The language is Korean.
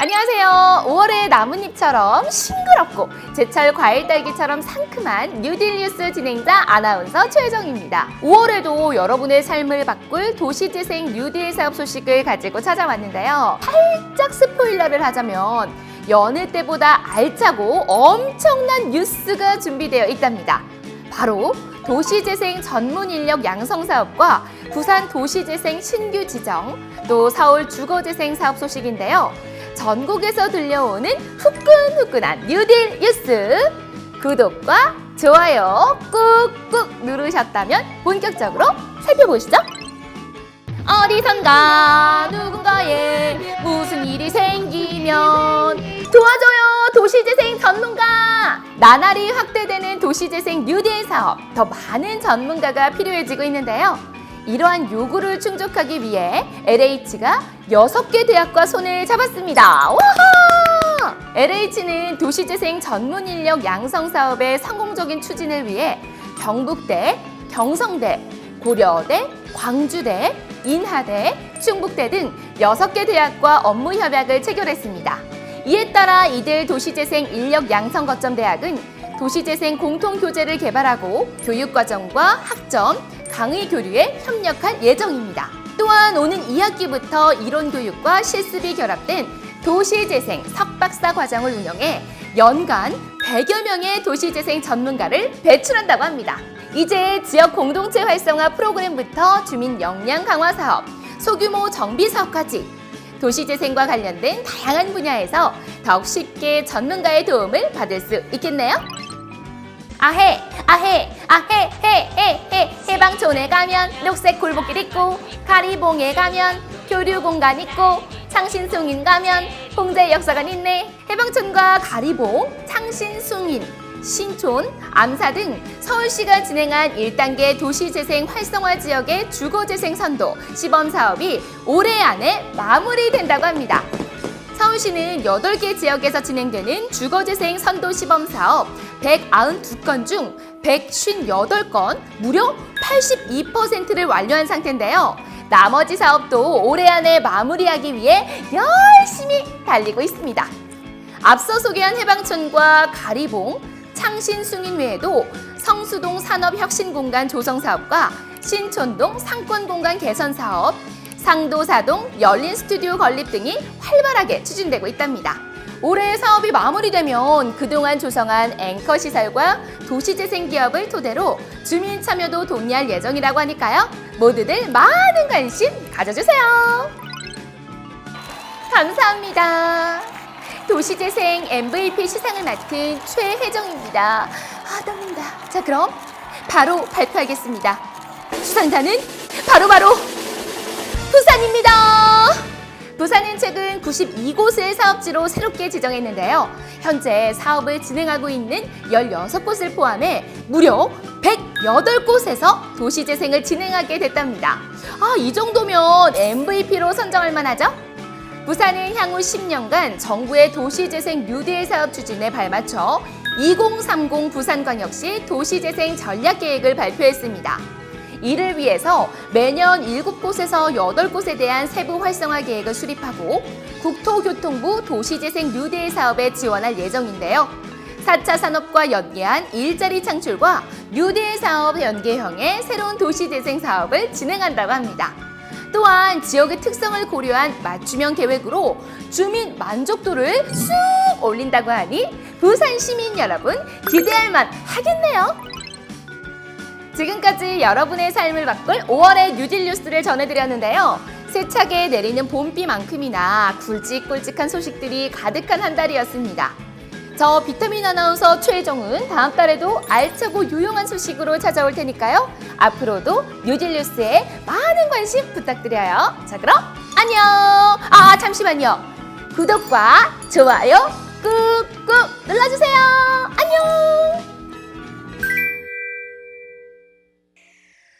안녕하세요. 5월의 나뭇잎처럼 싱그럽고 제철 과일 딸기처럼 상큼한 뉴딜 뉴스 진행자 아나운서 최혜정입니다. 5월에도 여러분의 삶을 바꿀 도시재생 뉴딜 사업 소식을 가지고 찾아왔는데요. 살짝 스포일러를 하자면 여느 때보다 알차고 엄청난 뉴스가 준비되어 있답니다. 바로 도시재생 전문 인력 양성 사업과 부산 도시재생 신규 지정, 또 서울 주거재생 사업 소식인데요. 전국에서 들려오는 후끈후끈한 뉴딜 뉴스. 구독과 좋아요 꾹꾹 누르셨다면 본격적으로 살펴보시죠. 어디선가 누군가에 무슨 일이 생기면 도와줘요 도시재생 전문가! 나날이 확대되는 도시재생 뉴딜 사업. 더 많은 전문가가 필요해지고 있는데요 이러한 요구를 충족하기 위해 LH가 6개 대학과 손을 잡았습니다 와하! LH는 도시재생 전문 인력 양성 사업의 성공적인 추진을 위해 경북대, 경성대, 고려대, 광주대, 인하대, 충북대 등 6개 대학과 업무 협약을 체결했습니다. 이에 따라 이들 도시재생 인력 양성 거점 대학은 도시재생 공통 교재를 개발하고 교육과정과 학점, 강의 교류에 협력할 예정입니다. 또한 오는 2학기부터 이론 교육과 실습이 결합된 도시재생 석박사 과정을 운영해 연간 100여 명의 도시재생 전문가를 배출한다고 합니다. 이제 지역 공동체 활성화 프로그램부터 주민 역량 강화 사업, 소규모 정비 사업까지 도시재생과 관련된 다양한 분야에서 더욱 쉽게 전문가의 도움을 받을 수 있겠네요. 아해, 아해, 아해, 해, 해, 해. 해방촌에 가면 녹색 골목길 있고, 가리봉에 가면 교류 공간 있고, 창신숭인 가면 홍제 역사관 있네. 해방촌과 가리봉, 창신숭인, 신촌, 암사 등 서울시가 진행한 1단계 도시재생 활성화 지역의 주거재생 선도 시범 사업이 올해 안에 마무리된다고 합니다. 서울시는 8개 지역에서 진행되는 주거재생 선도 시범 사업 192건 중 158건, 무려 82%를 완료한 상태인데요. 나머지 사업도 올해 안에 마무리하기 위해 열심히 달리고 있습니다. 앞서 소개한 해방촌과 가리봉, 창신숭인 외에도 성수동 산업혁신공간 조성 사업과 신촌동 상권공간 개선 사업, 상도사동 열린 스튜디오 건립 등이 활발하게 추진되고 있답니다. 올해 사업이 마무리되면 그동안 조성한 앵커 시설과 도시재생 기업을 토대로 주민 참여도 독려할 예정이라고 하니까요. 모두들 많은 관심 가져주세요. 감사합니다. 도시재생 MVP 시상을 맡은 최혜정입니다. 아, 떨린다. 자, 그럼 바로 발표하겠습니다. 수상자는 바로바로 부산입니다. 부산은 최근 92곳을 사업지로 새롭게 지정했는데요. 현재 사업을 진행하고 있는 16곳을 포함해 무려 108곳에서 도시재생을 진행하게 됐답니다. 아, 이 정도면 MVP로 선정할 만하죠? 부산은 향후 10년간 정부의 도시재생 뉴딜 사업 추진에 발맞춰 2030 부산광역시 도시재생 전략계획을 발표했습니다. 이를 위해서 매년 7곳에서 8곳에 대한 세부 활성화 계획을 수립하고 국토교통부 도시재생 뉴딜 사업에 지원할 예정인데요. 4차 산업과 연계한 일자리 창출과 뉴딜 사업 연계형의 새로운 도시재생 사업을 진행한다고 합니다. 또한 지역의 특성을 고려한 맞춤형 계획으로 주민 만족도를 쑥 올린다고 하니 부산 시민 여러분 기대할 만 하겠네요. 지금까지 여러분의 삶을 바꿀 5월의 뉴딜 뉴스를 전해드렸는데요. 세차게 내리는 봄비만큼이나 굵직굵직한 소식들이 가득한 한 달이었습니다. 저 비타민 아나운서 최정은 다음 달에도 알차고 유용한 소식으로 찾아올 테니까요. 앞으로도 뉴딜 뉴스에 많은 관심 부탁드려요. 자, 그럼 안녕. 아, 잠시만요. 구독과 좋아요 꾹꾹 눌러주세요. 안녕.